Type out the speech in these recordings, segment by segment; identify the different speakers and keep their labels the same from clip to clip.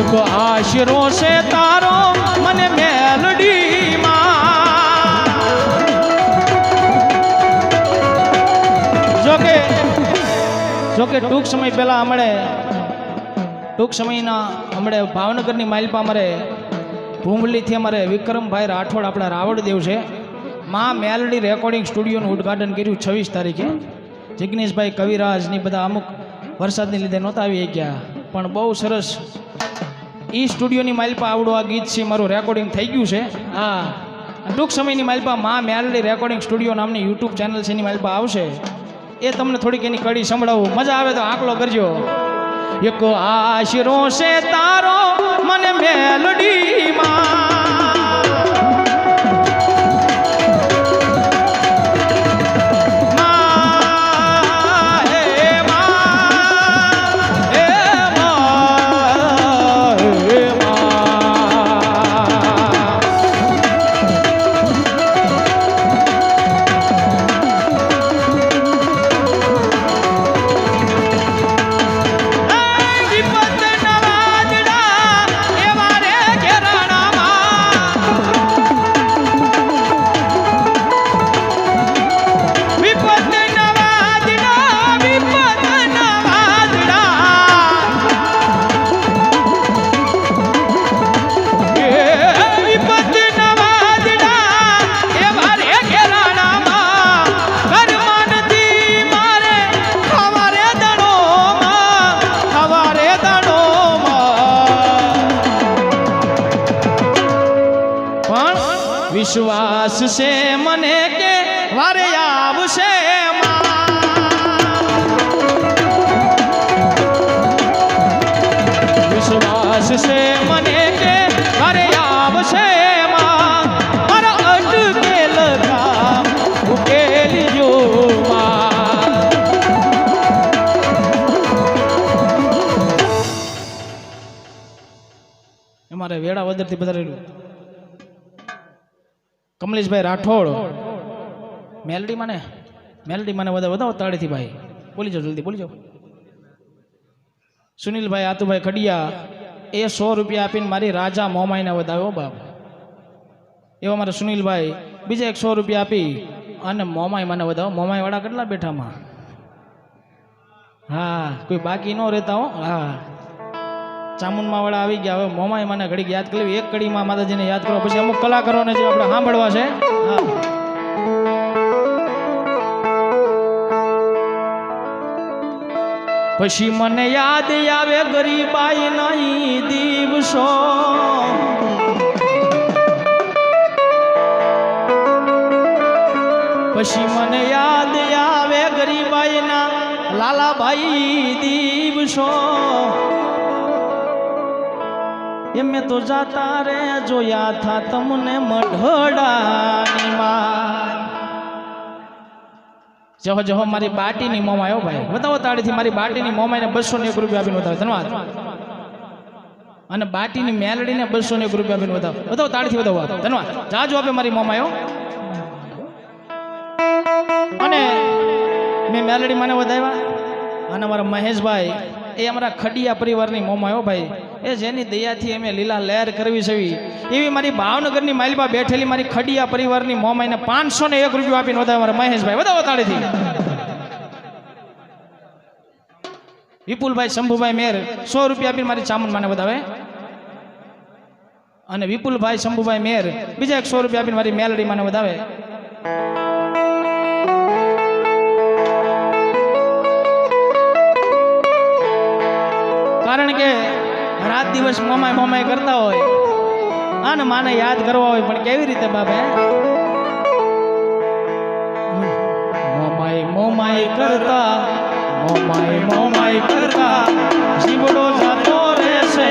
Speaker 1: એક આશરો છે તારો મને મેલડીમાં જોકે જોકે ટૂંક સમય પહેલા હમણે, ટૂંક સમયના હમણે ભાવનગરની માઇલપા અમારે ભૂમલીથી અમારે વિક્રમભાઈ રાઠોડ આપણા રાવળદેવ છે. મા મેલડી રેકોર્ડિંગ સ્ટુડિયોનું ઉદ્ઘાટન કર્યું છવ્વીસ તારીખે. જિગ્નેશભાઈ કવિરાજની બધા અમુક વરસાદને લીધે નહોતા આવી ગયા પણ બહુ સરસ ઈ સ્ટુડિયોની માલપા આવડું આ ગીત છે મારું રેકોર્ડિંગ થઈ ગયું છે. હા. ટૂંક સમયની માલપા મા મ્યાલડી રેકોર્ડિંગ સ્ટુડિયો નામની યુટ્યુબ ચેનલ છે એની માલપા આવશે. એ તમને થોડીક એની કડી સંભળાવું. મજા આવે તો આંકલો કરજો. એક આશરો છે તારો છે મને કે વારે આવશે. વિશ્વાસ છે મને કે વારે આવશે અમારે વેળા વદરથી પધારેલું. કમલેશભાઈ રાઠોડ. મેલડી મને મેલડી મને વધારે વધાવો તાળીથી ભાઈ. બોલી જાઓ જલ્દી, બોલી જાઓ. સુનિલભાઈ, આતુભાઈ ખડિયા, એ સો રૂપિયા આપીને મારી રાજા મોમાઈને વધાવ્યો બાપ. એવા મારા સુનિલભાઈ, બીજા એક સો રૂપિયા આપી અને મોમાઈ મને વધાવો મોમાઈ વાળા કેટલા બેઠામાં? હા, કોઈ બાકી ન રહેતા, હો. હા. ચામુંડમાં વાળા આવી ગયા. હવે મોમાય મને ઘડીક યાદ કરી એક કડીમાં માતાજીને યાદ કરો. પછી અમુક કલાકારોને જે આપણે સાંભળવા છે. પછી મને યાદ આવે ગરીબાઈ નહીં દિવસો. પછી મને યાદ આવે ગરીબાઈના લાલાભાઈ દિવસો. એમે તો જાતા રે, જોયા થા તમને મઢડાની માં જહો જહો, મારી બાટીની મોમાં આવ્યો ભાઈ. બતાવો તાળીથી, મારી બાટીની મોમાઈને બસો ને એક રૂપિયા આપીને બતાવો ધન્યવાદ. અને બાટીની મેલડીને બસો ને એક રૂપિયા આપીને બતાવો બતાવો તાળીથી, બતાવો ધન્યવાદ. જાજો આપે મારી મોમાં આવ્યો અને મેં મેલડી મને વધાવ્યા અને અમારા મહેશભાઈ, એ અમારા ખડિયા પરિવારની મોમાયો ભાઈ. એ જેની દયાથી અમે લીલા લહેર કરવી છે એવી. મારી ભાવનગરની માઇલમાં બેઠેલી મારી ખડિયા પરિવારની મોમાઈને પાંચસો ને એક રૂપિયા આપીને વધારે મારા મહેશભાઈ વધાવો વતાળીથી વિપુલભાઈ શંભુભાઈ મેર સો રૂપિયા આપીને મારી ચામુન માને વધાવે. અને વિપુલભાઈ શંભુભાઈ મેર બીજા એક સો રૂપિયા આપીને મારી મેલડી માને વધાવે. કારણ કે રાત દિવસ મમાય મમાય કરતા હોય. અને માને યાદ કરવા હોય, પણ કેવી રીતે બાપે? મોમાય મોમાય કરતા, મોમાય મોમાય કરતા, જીવડો જતો રહેશે.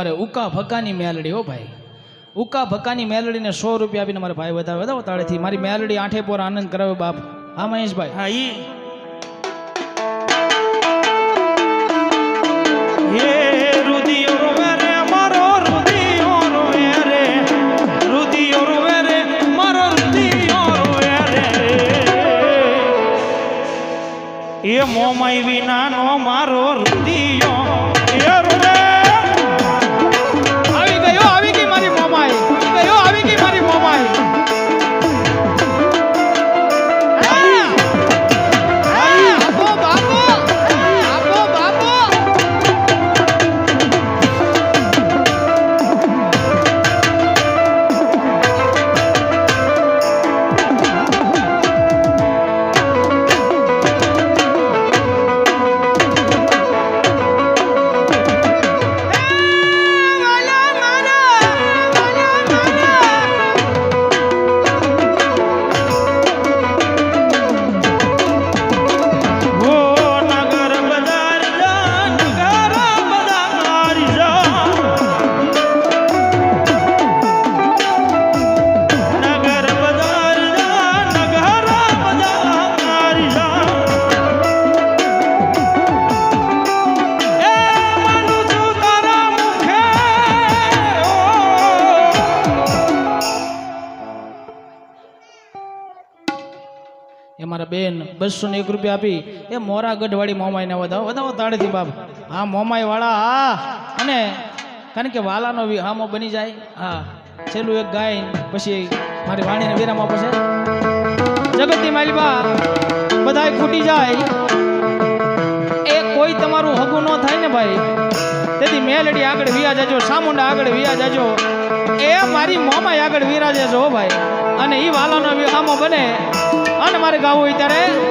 Speaker 1: અમારે ઉકા ભકાની મેલડી હો ભાઈ. ઉકા ભકાની મેલડીને સો રૂપિયા આપીને મારા ભાઈ વધાવે વધાવો તાળેથી મારી મેલડી આઠે પોર આનંદ કરાવે બાપ. હા મહેશભાઈ
Speaker 2: હા ઈ. હે રુદિયો રોવે
Speaker 1: બસો ને એક રૂપિયા આપી. એ મોરા ગઢવાળી મોમાઈને વધાવો વધાવો તાળેથી બાપ. હા મોમાઈ વાળા હા. અને કારણ કે વાલાનો હામો બની જાય. હા, છેલ્લું એક ગાય, પછી મારી વાણીને વિરામ આપો છે જગતની માલિબા બધાય ખૂટી જાય. એ કોઈ તમારું હગું ન થાય ને ભાઈ. તેથી મેલડી આગળ વિયા જાજો, સામુંડા આગળ વિયા જાજો. એ મારી મોમાઈ આગળ વિરાજે છો ભાઈ. અને એ વાલાનો વિહામો બને. અને મારે ગાવું હોય ત્યારે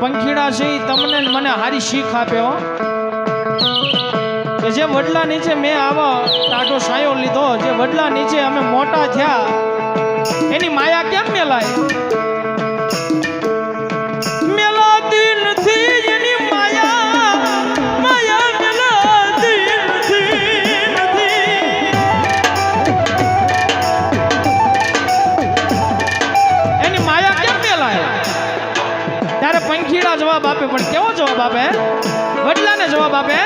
Speaker 1: પંખીડા છે એ તમને મને હારી શીખ આપે હો. કે જે વડલા નીચે મેં આવો ટાટો સાયો લીધો, જે વડલા નીચે અમે મોટા થયા, એની માયા કેમ મેલાય? આપે? વડલાને જવાબ આપે.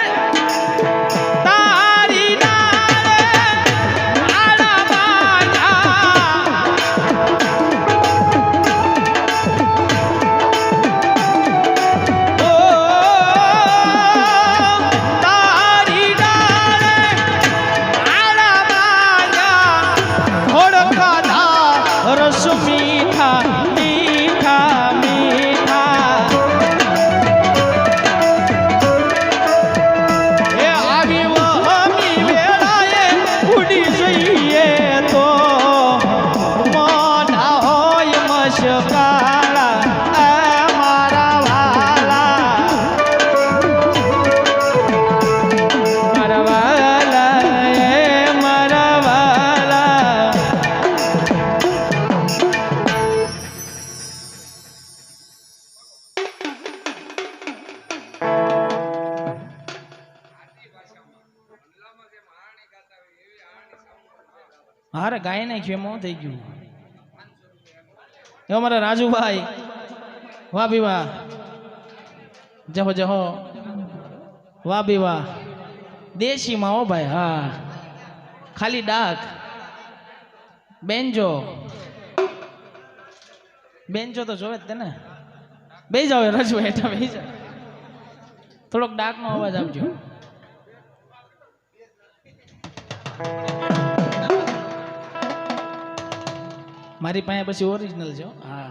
Speaker 1: હારે ગાય નાખ્યું એમાં થઈ ગયું. એ અમારા રાજુભાઈ. વાહ બી વાહ. જહો જહો. વાહ બી વાહ. દેશીમાં હો ભાઈ, હા. ખાલી ડાક. બેન્જો. બેન્જો તો જોવે જ તે બે જાવ રજુ હેઠા બે જાવ થોડોક ડાકનો અવાજ આપજો. મારી પાસે પછી ઓરિજિનલ છે હા.